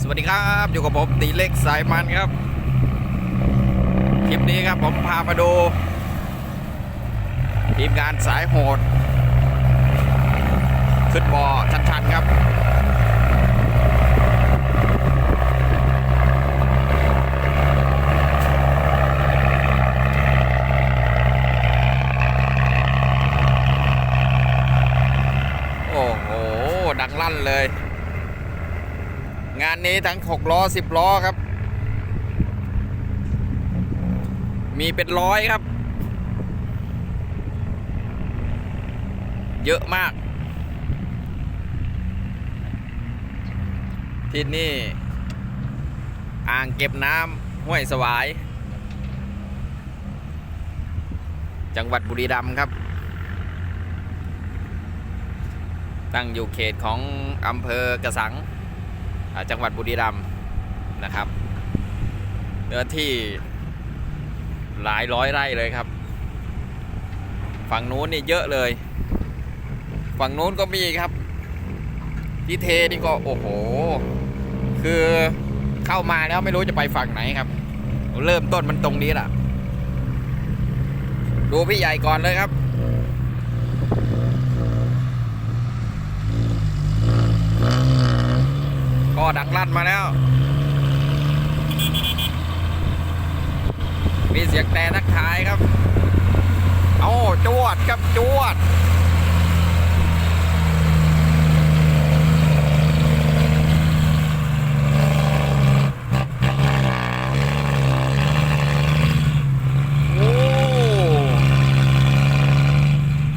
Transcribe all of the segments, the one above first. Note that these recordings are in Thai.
สวัสดีครับอยู่กับผมตีเล็กสายมันครับคลิปนี้ครับผมพามาดูทีมงานสายโหด ขึ้นบอชันๆครับโอ้โหดังลั่นเลย นี้ทั้ง6ล้อ 10 ล้อครับ มีเป็นร้อยครับ เยอะมาก ที่นี่ อ่างเก็บน้ำห้วยสวาย จังหวัดบุรีรัมย์ครับตั้งอยู่เขตของอำเภอกระสัง จังหวัดบุรีรัมย์นะครับ เนื้อที่หลายร้อยไร่เลยครับ ฝั่งนู้นนี่เยอะเลย ฝั่งนู้นก็มีครับ ที่เทนี่ก็โอ้โห คือเข้ามาแล้วไม่รู้จะไปฝั่งไหนครับ เริ่มต้นมันตรงนี้แหละดูพี่ใหญ่ก่อนเลยครับ ก็ดังลั่นมาแล้ว มีเสียงแต่ทักทายครับ เอาจวดครับจวดโอ้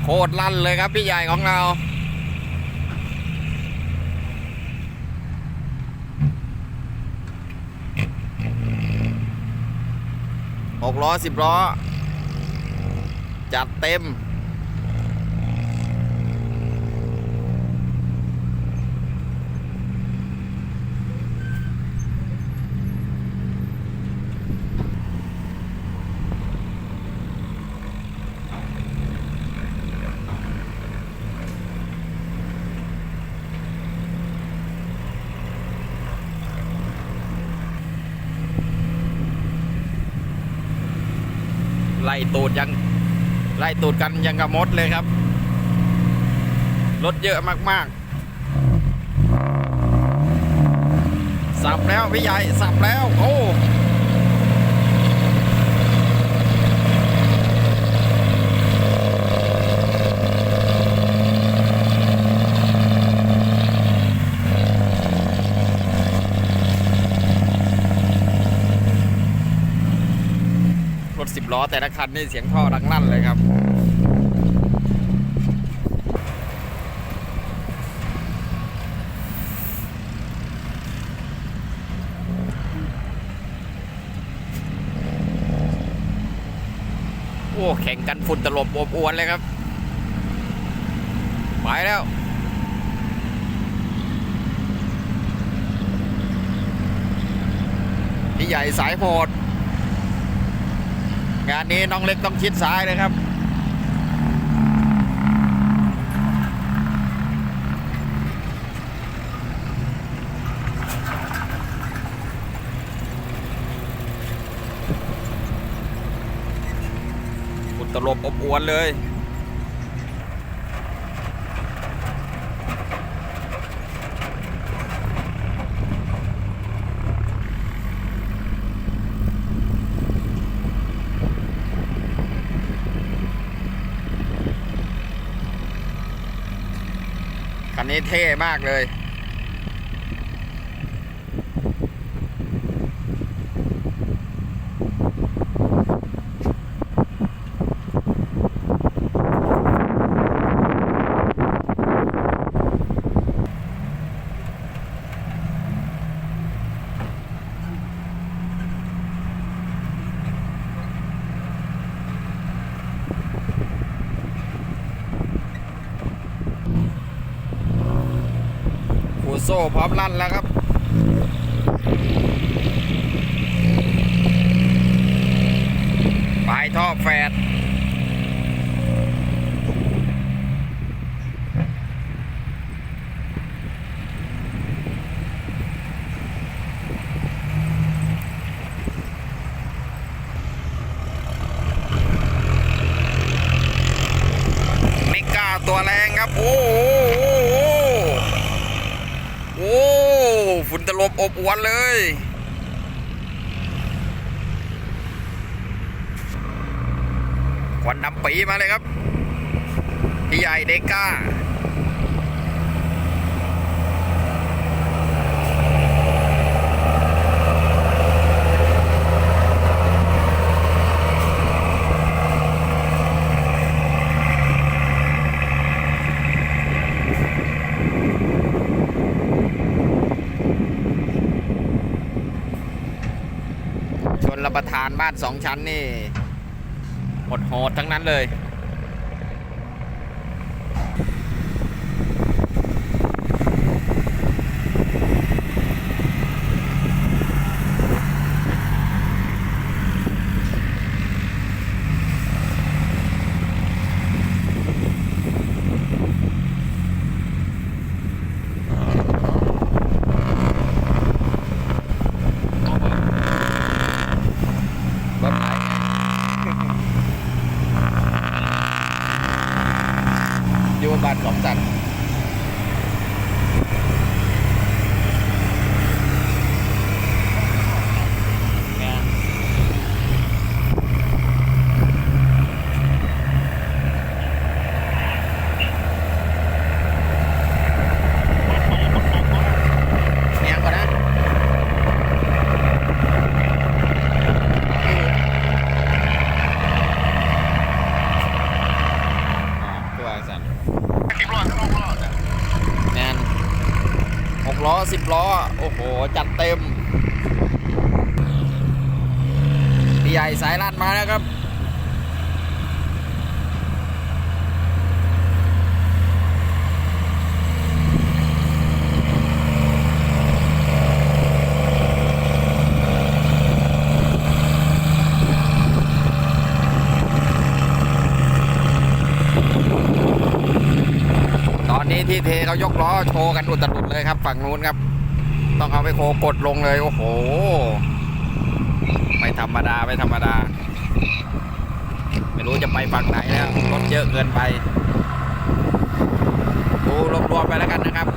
โคตรลั่นเลยครับพี่ใหญ่ของเรา 6ล้อ 10 ล้อ จัดเต็ม ไล่ ตูดยังไล่ตูดกันยังกระมดเลยครับ รถเยอะมากๆ สับแล้วพี่ใหญ่สับแล้ว โอ้ รถสิบล้อ แต่ละคันนี่เสียงท่อดังลั่นเลยครับโอ้แข่งกันฝุ่นตลบอบอวนเลยครับ ไปแล้ว พี่ใหญ่สายโหด งานนี้น้องเล็กต้องชิดซ้ายเลยครับ อุตลบอบอวนเลย คันนี้เท่มากเลย โซ่พร้อมลั่นแล้วครับปลายท่อแฝดเมกาตัวแรงครับ โอ้ บอวนเลย ควันดำปีมาเลยครับพี่ใหญ่เด็กก้า ประธานบ้านสองชั้นนี่หดโหดๆทั้งนั้นเลย รถไหนอยู่บ้านสมศักดิ์เนี่ยเนี่ยก่อนนะ ตัวสั่นสิบล้อทั้งหกล้อจ้ะแมนหกล้อสิบล้อ โอ้โห จัดเต็มพี่ใหญ่สายลัดมาแล้วครับ ตอนนี้ที่ เทเขายกล้อโชว์กันอุตลุดเลยครับฝั่งนู้นครับ ต้องเอาไปโคกดลงเลยโอ้โห ไม่ธรรมดาไม่ธรรมดา ไม่รู้จะไปฝั่งไหนแล้วรถเยอะเกินไปดูรวมๆไปแล้วกันนะครับ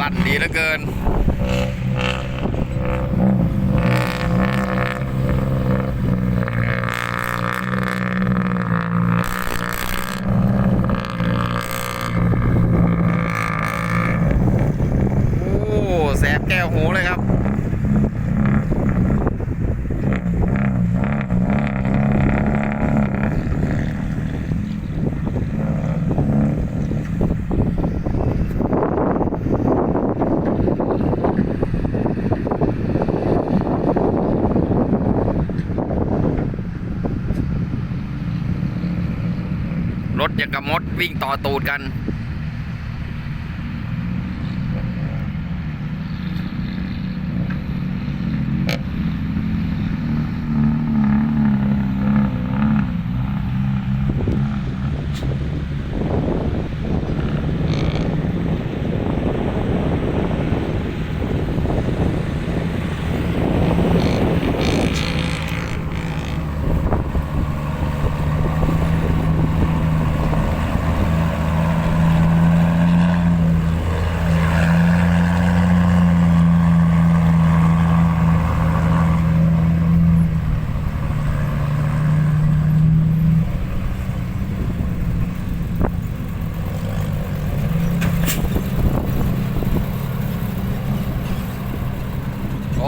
ลั่นดีเหลือเกิน โอ้ แสบแก้วหูเลยครับ รถอย่างกับมด วิ่งต่อตูดกัน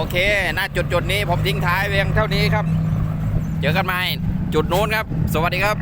โอ เคณจุดจุดนี้ผมทิ้งท้ายเพียงเท่านี้ครับ เจอกันใหม่จุดนู้นครับ สวัสดีครับ